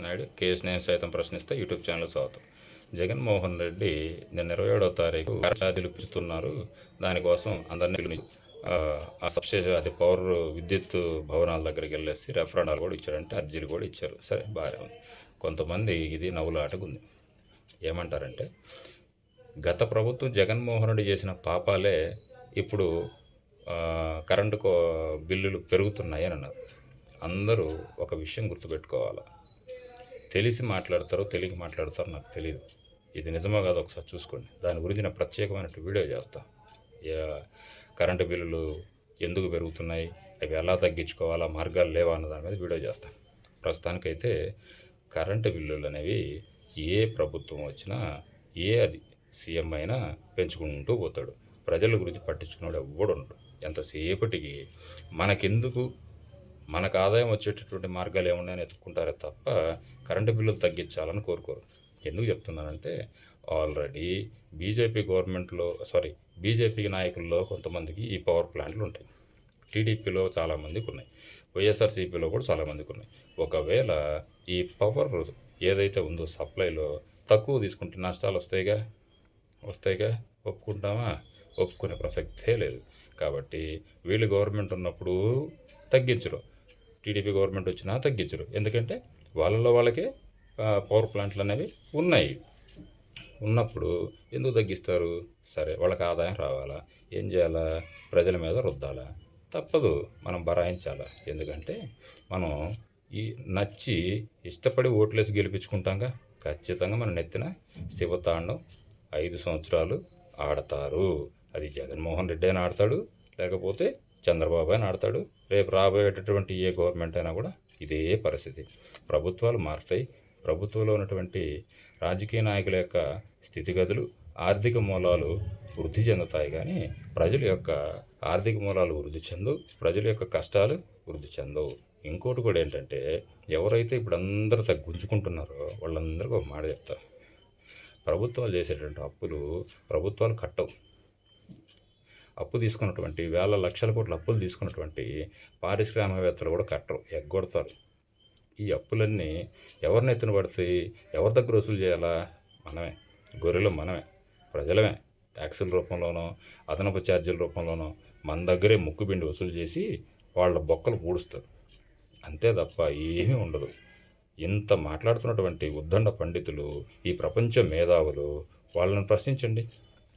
Naidu KS నేను సైతం ప్రశ్నిస్తే యూట్యూబ్ ఛానల్ స్వాగతం. జగన్మోహన్ రెడ్డి నిన్న ఇరవై ఏడవ తారీఖు ఛార్జీలు పిలుస్తున్నారు. దానికోసం అందరినీ పిలిచి, ఆ, సబ్స్టేషన్ అది పవర్ విద్యుత్ భవనాల దగ్గరికి వెళ్ళేసి రెఫరెండాలు కూడా ఇచ్చారంటే అర్జీలు కూడా ఇచ్చారు. సరే బాగా ఉంది. కొంతమంది ఇది నవ్వులాటకు ఉంది. ఏమంటారంటే గత ప్రభుత్వం జగన్మోహన్ రెడ్డి చేసిన పాపాలే ఇప్పుడు కరెంటు కో బిల్లులు పెరుగుతున్నాయి అని అన్నారు. అందరూ ఒక విషయం గుర్తుపెట్టుకోవాలి? తెలిసి మాట్లాడతారో తెలియక మాట్లాడతారో నాకు తెలియదు ఇది నిజమో కాదు ఒకసారి చూసుకోండి. దాని గురించి నేను ప్రత్యేకమైన వీడియో చేస్తా. కరెంటు బిల్లులు ఎందుకు పెరుగుతున్నాయి? అవి ఎలా తగ్గించుకోవాలా? మార్గాలు లేవా అన్న దాని మీద వీడియో చేస్తా. ప్రస్తుతానికైతే కరెంటు బిల్లులు అనేవి ఏ ప్రభుత్వం వచ్చినా ఏ అది సీఎం అయినా పెంచుకుంటూ పోతాడు. ప్రజల గురించి పట్టించుకున్నాడు ఎవ్వడు ఉండడు. ఎంతసేపటికి మనకెందుకు మనకు ఆదాయం వచ్చేటటువంటి మార్గాలు ఏమున్నాయని ఎత్తుకుంటారే తప్ప కరెంటు బిల్లులు తగ్గించాలని కోరుకోరు. ఎందుకు చెప్తున్నానంటే ఆల్రెడీ బీజేపీ గవర్నమెంట్లో సారీ బీజేపీ నాయకుల్లో కొంతమందికి ఈ పవర్ ప్లాంట్లు ఉంటాయి. టీడీపీలో చాలామందికి ఉన్నాయి. వైఎస్ఆర్సీపీలో కూడా చాలామందికి ఉన్నాయి. ఒకవేళ ఈ పవర్ ఏదైతే ఉందో సప్లైలో తక్కువ తీసుకుంటే నష్టాలు వస్తాయిగా? వస్తాయిగా? ఒప్పుకుంటామా? ఒప్పుకునే ప్రసక్తే లేదు. కాబట్టి వీళ్ళు గవర్నమెంట్ ఉన్నప్పుడు తగ్గించరు. టీడీపీ గవర్నమెంట్ వచ్చినా తగ్గించరు. ఎందుకంటే వాళ్ళలో వాళ్ళకే పవర్ ప్లాంట్లు అనేవి ఉన్నాయి. ఉన్నప్పుడు ఎందుకు తగ్గిస్తారు? సరే వాళ్ళకి ఆదాయం రావాలా? ఏం చేయాలా? ప్రజల మీద రుద్దాలా? తప్పదు. మనం బరాయించాలా? ఎందుకంటే మనం ఈ నచ్చి ఇష్టపడి ఓట్లేసి గెలిపించుకుంటాంగా. ఖచ్చితంగా మన నెత్తిన శివతాండం ఐదు సంవత్సరాలు ఆడతారు. అది జగన్మోహన్ రెడ్డి అయినా ఆడతాడు. లేకపోతే చంద్రబాబు అని ఆడతాడు. రేపు రాబోయేటటువంటి ఏ గవర్నమెంట్ అయినా కూడా ఇదే పరిస్థితి. ప్రభుత్వాలు మారుతాయి. ప్రభుత్వంలో ఉన్నటువంటి రాజకీయ నాయకుల యొక్క స్థితిగతులు ఆర్థిక మూలాలు వృద్ధి చెందుతాయి కానీ ప్రజల యొక్క ఆర్థిక మూలాలు వృద్ధి చెందవు ప్రజల యొక్క కష్టాలు వృద్ధి చెందవు ఇంకోటి కూడా ఏంటంటే ఎవరైతే ఇప్పుడు అందరూ తగ్గించుకుంటున్నారో వాళ్ళందరికీ ఒక మాట చెప్తా. ప్రభుత్వాలు చేసేటువంటి అప్పులు ప్రభుత్వాలు కట్టవు. అప్పు తీసుకున్నటువంటి వేల లక్షల కోట్ల అప్పులు తీసుకున్నటువంటి పారిశ్రామికవేత్తలు కూడా కట్టరు ఎగ్గొడతారు. ఈ అప్పులన్నీ ఎవరిని ఎత్తున పడతాయి ఎవరి దగ్గర వసూలు చేయాలా? మనమే గొర్రెలు మనమే ప్రజలమే. ట్యాక్సుల రూపంలోనో అదనపు ఛార్జీల రూపంలోనో మన దగ్గరే ముక్కుపిండి వసూలు చేసి వాళ్ళ బొక్కలు పూడుస్తారు అంతే తప్ప ఏమీ ఉండదు. ఇంత మాట్లాడుతున్నటువంటి ఉద్దండ పండితులు ఈ ప్రపంచ మేధావులు వాళ్ళని ప్రశ్నించండి.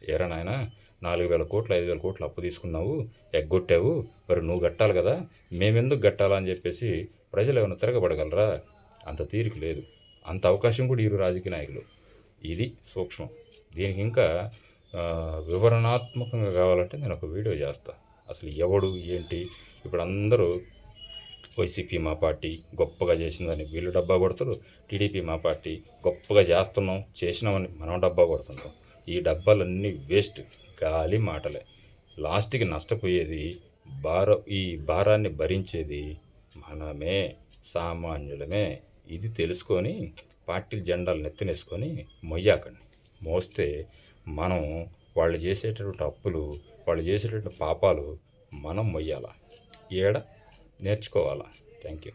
ఏరా నాయన నాలుగు వేల కోట్లు ఐదు వేల కోట్లు అప్పు తీసుకున్నావు ఎగ్గొట్టావు. మరి నువ్వు కట్టాలి కదా. మేమెందుకు కట్టాలా అని చెప్పేసి ప్రజలు ఏమైనా తిరగబడగలరా? అంత తీరిక లేదు. అంత అవకాశం కూడా ఇరు రాజకీయ నాయకులు. ఇది సూక్ష్మం. దీనికి ఇంకా వివరణాత్మకంగా కావాలంటే నేను ఒక వీడియో చేస్తా. అసలు ఎవడు ఏంటి? ఇప్పుడు అందరూ వైసీపీ మా పార్టీ గొప్పగా చేసిందని వీళ్ళు డబ్బా కొడతారు. టీడీపీ మా పార్టీ గొప్పగా చేస్తున్నాం చేసినామని మనం డబ్బా కొడుతున్నాం ఈ డబ్బాలన్నీ వేస్ట్. గాలి మాటలే. లాస్ట్కి నష్టపోయేది భార ఈ భారాన్ని భరించేది మనమే సామాన్యులమే. ఇది తెలుసుకొని పార్టీ జెండాలు నెత్తినేసుకొని మొయ్యాకండి. మోస్తే మనం వాళ్ళు చేసేటటువంటి అప్పులు వాళ్ళు చేసేటటువంటి పాపాలు మనం మొయ్యాల? ఏడ? నేర్చుకోవాలా? Thank you